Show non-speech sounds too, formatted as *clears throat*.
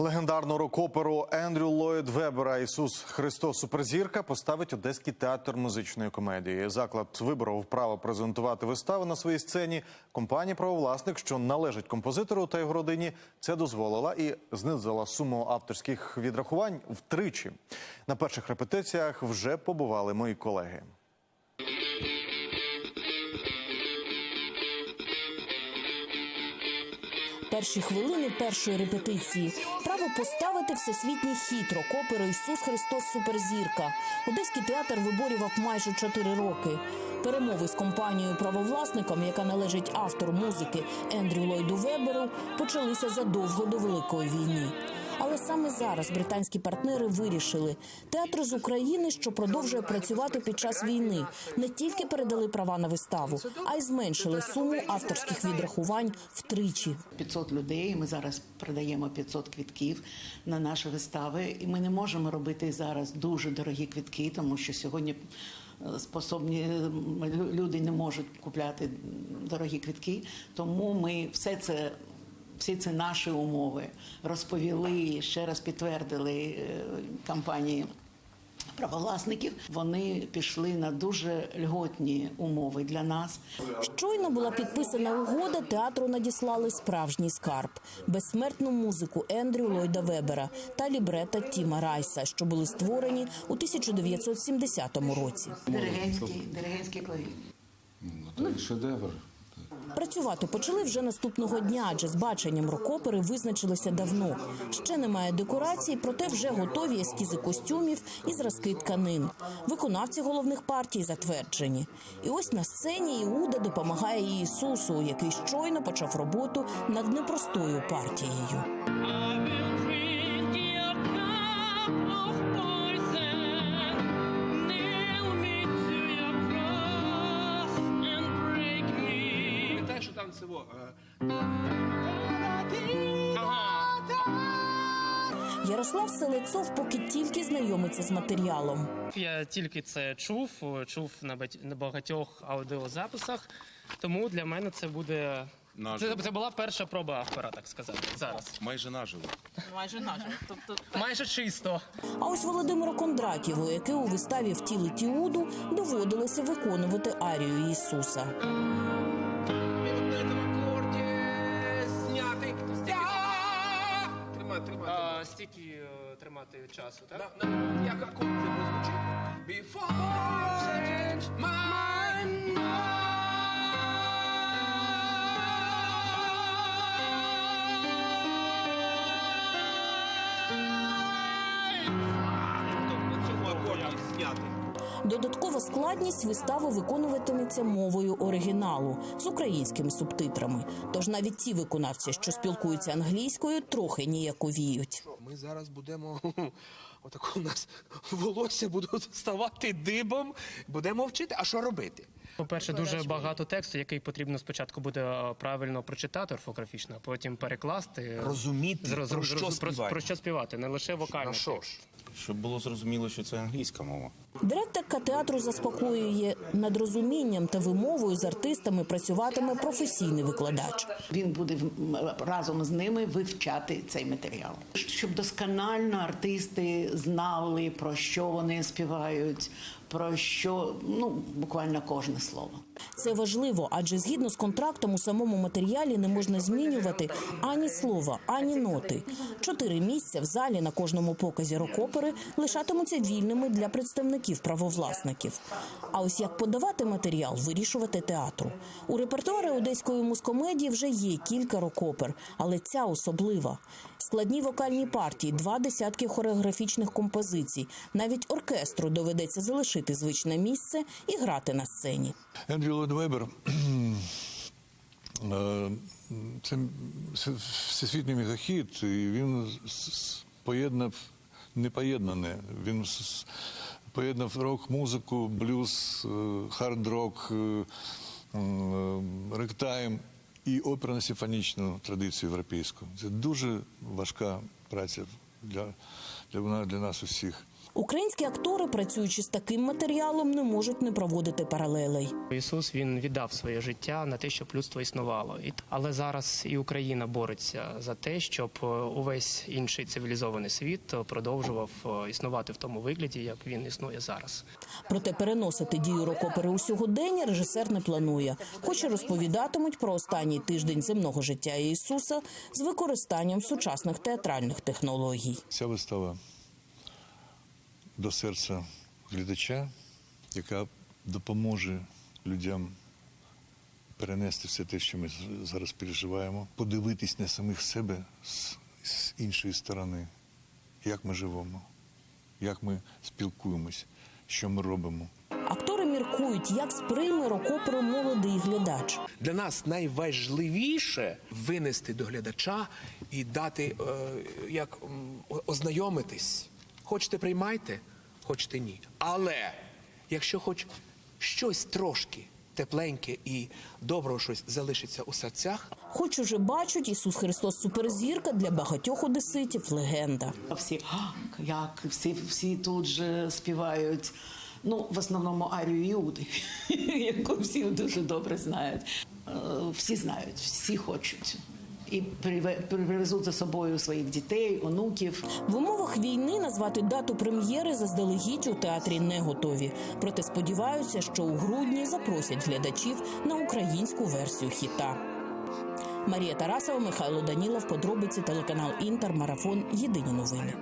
Легендарну рок-оперу Ендрю Ллойд Вебера Ісус Христос Суперзірка поставить Одеський театр музичної комедії. Заклад виборов право презентувати вистави на своїй сцені. Компанія правовласник, що належить композитору та його родині, це дозволила і знизила суму авторських відрахувань втричі. На перших репетиціях вже побували мої колеги. Перші хвилини першої репетиції. Право поставити всесвітній хіт рок-оперу Ісус Христос Суперзірка. Одеський театр виборював майже чотири роки. Перемови з компанією правовласником, яка належить автору музики Ендрю Ллойду Веберу, почалися задовго до Великої війни. Але саме зараз британські партнери вирішили, театр з України, що продовжує працювати під час війни, не тільки передали права на виставу, а й зменшили суму авторських відрахувань втричі. 500 людей. Ми зараз продаємо 500 квітків на наші вистави, і ми не можемо робити зараз дуже дорогі квітки, тому що сьогодні е, способні люди не можуть купляти дорогі квітки. Тому ми все це. Всі ці наші умови розповіли, ще раз підтвердили е, компанії правовласників. Вони пішли на дуже льготні умови для нас. Щойно була підписана угода. Театру надіслали справжній скарб, безсмертну музику Ендрю Ллойда Вебера та лібрета Тіма Райса, що були створені у 1970 році. Диригентський, диригентський клавір. Ну, це шедевр. Працювати почали вже наступного дня, адже з баченням рок-опери визначилися давно. Ще немає декорацій, проте вже готові ескізи костюмів і зразки тканин. Виконавці головних партій затверджені. І ось на сцені Іуда допомагає Ісусу, який щойно почав роботу над непростою партією. Цього? е. Ярослав Селецов поки тільки знайомиться з матеріалом. Я тільки це чув, чув на бать- на багатьох аудіозаписах. Тому для мене це буде. Це, Наживо. це була перша проба автора, так сказати. Зараз. Майже наживо. Майже наживо. Тобто Майже чисто. А ось Володимиру Кондратєву, який у виставі втілить Іуду, доводилося виконувати арію Ісуса. Стільки е, тримати часу, так? Як акорд це звучить? Before change Додаткова складність вистави виконуватиметься мовою оригіналу з українськими субтитрами. Тож навіть ті виконавці, що спілкуються англійською, трохи ніяковіють. Ми зараз будемо. Отако у нас волосся будуть ставати дибом. Будемо вчити. А що робити? По-перше, дуже багато тексту, який потрібно спочатку буде е, правильно прочитати орфографічно, а потім перекласти. Розуміти, Зроз- про що про, про що співати, не лише вокальний текст. Щоб було зрозуміло, що це англійська мова. Директорка театру заспокоює над розумінням та вимовою з артистами працюватиме професійний викладач. Він буде разом з ними вивчати цей матеріал, щоб досконально артисти знали про що вони співають, про що ну буквально кожне слово. Це важливо, адже згідно з контрактом у самому матеріалі не можна змінювати ані слова, ані ноти. Чотири місця в залі на кожному показі рок-опери лишатимуться вільними для представників правовласників. А ось як подавати матеріал, вирішувати театру. У репертуарі одеської мускомедії вже є кілька рок-опер, але ця особлива. Складні вокальні партії, два десятки хореографічних композицій. Навіть оркестру доведеться залишити звичне місце і грати на сцені. Ендрю Ллойд Вебер *clears throat* е, це всесвітній мегахіт, і він поєднав непоєднане. Він поєднав рок-музику, блюз, е, хард-рок, е, ректайм і оперно-симфонічну традицію європейську. Це дуже важка праця для, для, для нас усіх. Українські актори, працюючи з таким матеріалом, не можуть не проводити паралелей. Ісус він віддав своє життя на те, щоб людство існувало. Але зараз і Україна бореться за те, щоб е, увесь інший цивілізований світ е, продовжував е, існувати в тому вигляді, як він існує зараз. Проте переносити дію рок-опери у сьогодення режисер не планує. Хоч і розповідатимуть про останній тиждень земного життя Ісуса з використанням сучасних театральних технологій. Ця вистава до серця глядача, яка допоможе людям перенести все те, що ми зараз переживаємо, подивитись на самих себе з, з іншої сторони, як ми живемо, як ми спілкуємось, що ми робимо. Актори міркують, як сприйме рок-оперу молодий глядач. Для нас найважливіше винести до глядача і дати е, як ознайомитись. Хочете приймайте, хочете ні. Але якщо хоч щось трошки тепленьке і доброго щось залишиться у серцях, Хоч уже бачать, Ісус Христос суперзірка для багатьох одеситів легенда. Всі як всі, всі тут же співають. Ну, в основному арію Іуди, *laughs* яку всі дуже добре знають. Е, Всі знають, всі хочуть. І приве- привезуть за собою своїх дітей, онуків. В умовах війни назвати дату прем'єри заздалегідь у театрі не готові. Проте сподіваються, що у грудні запросять глядачів на українську версію хіта. Марія Тарасова, Михайло Данілов, подробиці телеканал Інтер, марафон. Єдині новини.